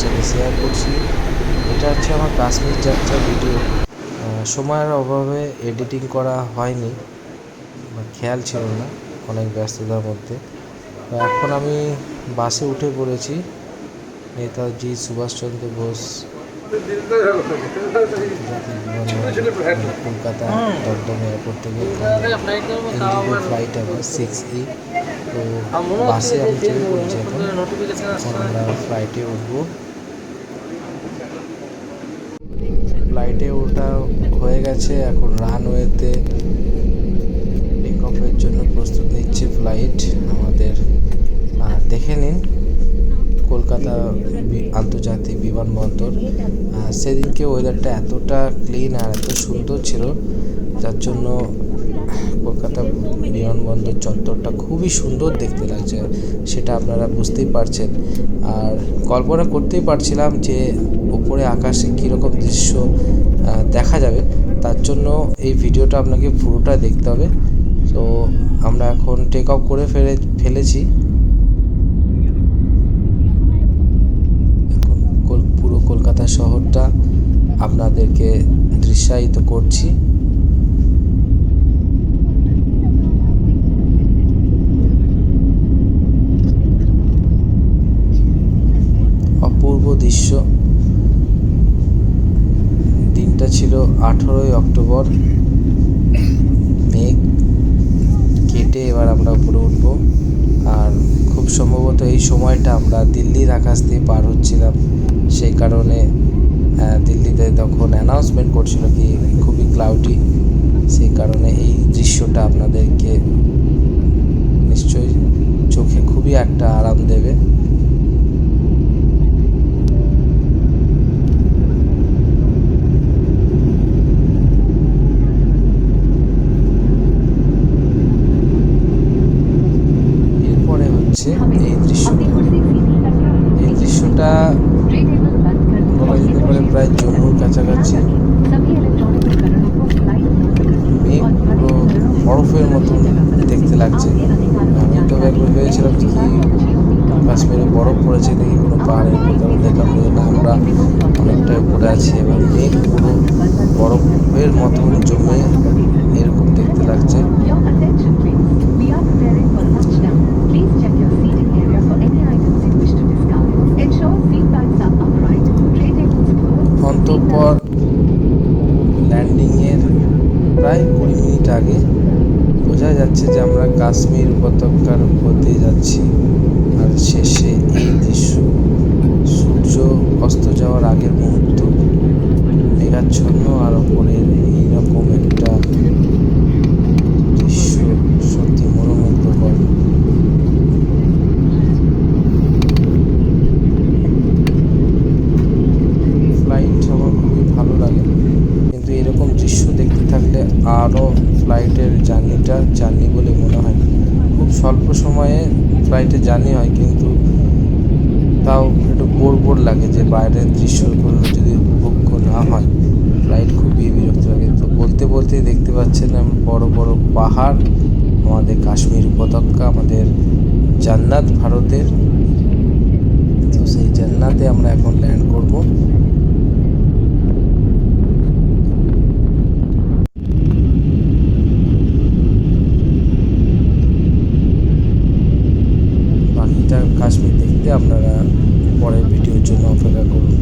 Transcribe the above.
সাথে শেয়ার করছি। এটা হচ্ছে আমার কাশ্মীর যাত্রা ভিডিও সময়ের অভাবে এডিটিং করা হয়নি। খেয়াল ছিল না অনেক ব্যস্ততার মধ্যে। তো এখন আমি বাসে উঠে পড়েছি। নেতাজি সুভাষচন্দ্র বোস কলকাতা দমদম এয়ারপোর্ট থেকে ফ্লাইট আমার সিক্স ই তো বাসে আমি চেপে পড়েছি এখন এখন আমরা ফ্লাইটে উঠবো। ফ্লাইটে ওটা হয়ে গেছে। এখন রানওয়েতে টেক অফের জন্য প্রস্তুত নিচ্ছে ফ্লাইট আমাদের আর দেখে নিন। কলকাতা আন্তর্জাতিক বিমানবন্দর। সেদিনকে ওয়েদারটা এতটা ক্লিন আর এত সুন্দর ছিল যার জন্য কলকাতা বিমানবন্দর চত্বরটা খুবই সুন্দর দেখতে লাগছে, সেটা আপনারা বুঝতেই পারছেন। আর কল্পনা করতেই পারছিলাম যে উপরে আকাশে কীরকম দৃশ্য দেখা যাবে। তার জন্য এই ভিডিওটা আপনাকে পুরোটা দেখতে হবে। তো আমরা এখন টেক অফ করে ফেলে, ফেলেছি। পুরো কলকাতা শহরটা আপনাদেরকে দৃশ্যায়িত করছি। দৃশ্য। দিনটা ছিল আঠেরোই অক্টোবর। মেঘ কেটে এবার আমরা উপরে উঠবো। আর খুব সম্ভবত এই সময়টা আমরা দিল্লির আকাশ দিয়ে পার হচ্ছিলাম। সেই কারণে দিল্লিতে তখন অ্যানাউন্সমেন্ট করছিল কি, খুবই ক্লাউডি সেই কারণে এই দৃশ্যটা আপনাদেরকে নিশ্চয়ই চোখে খুবই একটা আরাম দেবে এরপরে হচ্ছে এই দৃশ্যটা দৃশ্যটা বলা যেতে পারে প্রায় জম্মুর কাছাকাছি। মেঘ পুরো বরফের মতন দেখতে লাগছে। আমি তো একবার ভেবেছিলাম কি কাশ্মীরে বরফ পড়েছে নাকি কোনো পাহাড়ের কোথাও দেখলাম যে না, আমরা অনেকটা উপরে আছি। এবার মেঘ পুরো বরফের মতন জমে এরকম দেখতে লাগছে। অন্তঃপর ল্যান্ডিংয়ের প্রায় কুড়ি মিনিট আগে বোঝা যাচ্ছে যে আমরা কাশ্মীর উপত্যকার দিয়ে যাচ্ছি। আর শেষে এই দৃশ্য, সূর্য অস্ত যাওয়ার আগের মুহূর্ত, মেঘাচ্ছন্ন আর ওপরের এইরকম একটা দৃশ্য সত্যি মনোমুগ্ধকর ফ্লাইট আমার খুবই ভালো লাগে কিন্তু এরকম দৃশ্য দেখতে থাকলে আরও ফ্লাইটের জার্নিটা জার্নি বলে মনে হয়। খুব স্বল্প সময়ে ফ্লাইটে জার্নি হয়, কিন্তু তাও একটু বোর বোর লাগে যে বাইরের দৃশ্যগুলো যদি উপভোগ্য না হয়। ফ্লাইট খুবই বিরক্ত লাগে। তো বলতে বলতেই দেখতে পাচ্ছেন আমি বড় বড় পাহাড়, আমাদের কাশ্মীর উপত্যকা, আমাদের জান্নাত ভারতের। তো সেই জান্নাতে আমরা এখন ল্যান্ড করব। কাশ্মীর দেখতে আপনারা পরের ভিডিওর জন্য অপেক্ষা করুন।